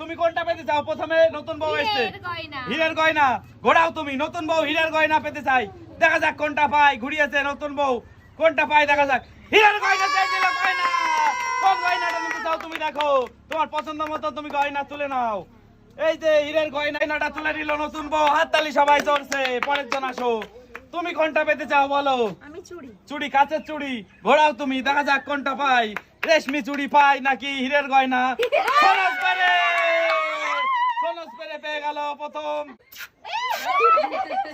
তুমি কোনটা পেতে চাও? প্রথমে নতুন বউ এসছে। হীরের গয়না। হীরের গয়না। ঘোরাও তুমি নতুন বউ হীরের গয়না পেতে চাই। দেখা যাক কোনটা পাই ঘুরিয়েছে নতুন বউ। কোনটা পাই দেখা যাক। হীরের গয়না চাইছিল গয়না। কোন গয়নাটা নিতে চাও তুমি দেখো। তোমার পছন্দ মতো তুমি গয়না তুলে নাও। এই যে হীরের গয়নাটা তুলে নিল নতুন বউ। হাততালি সবাই চলছে পরের জন আসো। তুমি কোনটা পেতে চাও বলো? আমি চুড়ি। চুড়ি কাঁচের চুড়ি। ঘোরাও তুমি দেখা যাক কোনটা পাই রেশমি চুড়ি পাই নাকি হীরের গয়না? সোনস পেরে পেয়ে গেল প্রথম।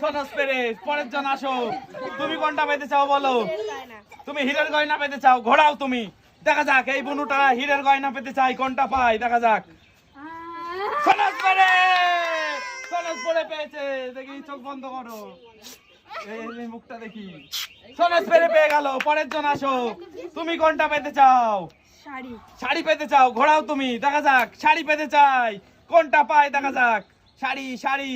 সোনস পেরে পরের জন আসো। তুমি কোনটা পেতে চাও বলো? তুমি হীরের গয়না পেতে চাও ঘোরাও তুমি। দেখা যাক এই বুনুটা হীরের গয়না পেতে চাই কোনটা পাই দেখা যাক। সোনস পেরে সোনস পরে পেয়েছে। দেখি চোখ বন্ধ করো। এই এই মুখটা দেখি। সোনস পেরে পেয়ে গেল পরের জন আসো। তুমি কোনটা পেতে চাও? শাড়ি। শাড়ি পেতে চাও ঘোরাও তুমি। দেখা যাক শাড়ি পেতে চাই কোনটা পাই দেখা যাক। শাড়ি শাড়ি।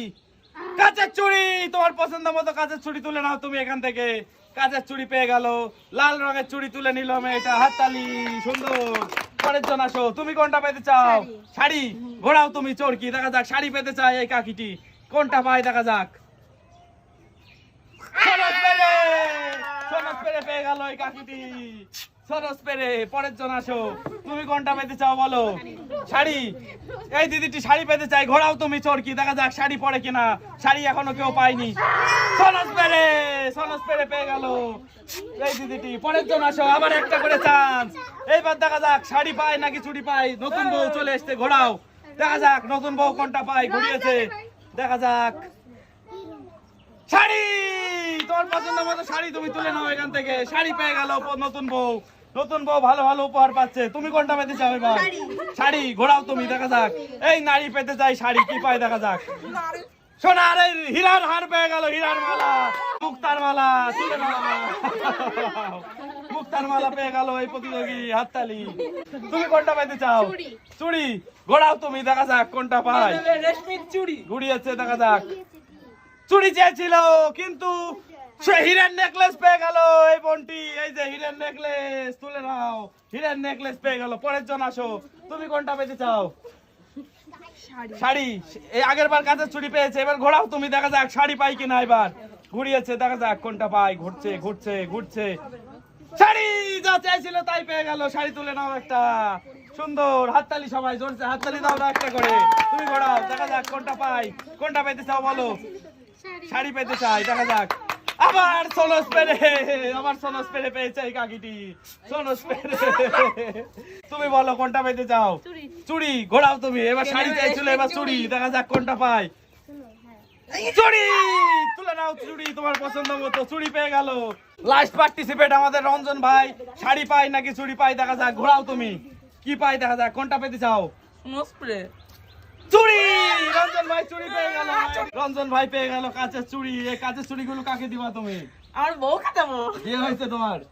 কাঁচের চুড়ি! তোমার পছন্দ মতো কাঁচের চুড়ি তুলে নাও তুমি এখান থেকে। কাঁচের চুড়ি পেয়ে গেল। লাল রঙের চুড়ি তুলে নিল এটা হাততালি। সুন্দর। পরের জন আসো। তুমি কোনটা পেতে চাও? শাড়ি। ঘোরাও তুমি চোরকি। দেখা যাক শাড়ি পেতে চাই এই কাকিটি। কোনটা পায়? দেখা যাক। পেরে সরস পেরে পেয়ে গেল এই কাকিটি। সরস পেরে পরের আসো। তুমি কোনটা পেতে চাও বলো? শাড়ি? এই দিদিটি শাড়ি পেতে চাই ঘোরাও তুমি চোরকি দেখা যাক শাড়ি পরে কিনা। শাড়ি এখনও কেউ পায়নি। সনস পেরে সনস পেরে পেয়ে গেল। পরের জন আসো করে এইবার দেখা যাক শাড়ি পায় নাকি চুড়ি পায়। নতুন বউ চলে এসছে, ঘোরাও। দেখা যাক নতুন বউ কোনটা পায়, ঘুরিয়েছে। দেখা যাক। শাড়ি! তোর পছন্দ মতো শাড়ি তুমি তুলে নাও এখান থেকে। শাড়ি পেয়ে গেল নতুন বউ। নতুন বউ ভালো ভালো উপহার পাচ্ছে। তুমি কোনটা পেতে চাও এবার? শাড়ি। ঘোরাও তুমি দেখা যাক। এই নারী পেতে চাই শাড়ি কি পায় দেখা যাক। সোনার এই হীরার হার পেয়ে গেল হীরার মালা। মুক্তার মালা মুক্তার মালা পেয়ে গেল এই প্রতিযোগী হাততালি। তুমি কোনটা পেতে চাও? চুড়ি। ঘোরাও তুমি দেখা যাক কোনটা পায়। রেশমির চুড়ি। ঘুরিয়েছে দেখা যাক। চুরি চেয়েছিল কিন্তু সে হিরের নেকলেস পেয়ে গেল এই বোনটি এই যে হিরের নেকলেস তুলে নাও। হিরের নেকলেস পেয়ে গেল পরের জন আসো। তুমি কোনটা পেতে চাও? শাড়ি। এই আগের বার কাঁচের চুড়ি পেয়েছে এবার ঘোরাও তুমি দেখা যাক শাড়ি পাই কিনা এবার। ঘুরিয়েছে দেখা যাক কোনটা পাই। ঘুরছে ঘুরছে ঘুরছে। শাড়ি যা চাইছিল তাই পেয়ে গেল শাড়ি তুলে নাও একটা। সুন্দর হাততালি সবাই জোরছে হাততালি দাও না একটা করে। তুমি ঘোরাও দেখা যাক কোনটা পাই। কোনটা পেতে চাও বলো? শাড়ি পেতে চাই দেখা যাক। আবার সোনস পেরে আবার সোনস পেরে পেয়েছে এই কাকিটি। সোনস পেরে। তুমি বলো কোনটা পেতে চাও? চুড়ি। ঘোরাও তুমি এবার শাড়ি চাইছিল এবার চুড়ি দেখা যাক কোনটা পাই। চুড়ি! তুলে নাও চুড়ি তোমার পছন্দ মতো চুড়ি পেয়ে গেল। লাস্ট পার্টিসিপেট আমাদের রঞ্জন ভাই শাড়ি পাই নাকি চুড়ি পাই দেখা যাক ঘোরাও তুমি। কি পাই দেখা যাক কোনটা পেতে চাও? চুড়ি! রঞ্জন ভাই চুড়ি পেয়ে গেল। রঞ্জন ভাই পেয়ে গেল কাঁচের চুড়ি। এই কাঁচের চুড়িগুলো কাকে দিবা তুমি? আমার বউ খাতাবো বিয়ে হয়েছে তোমার?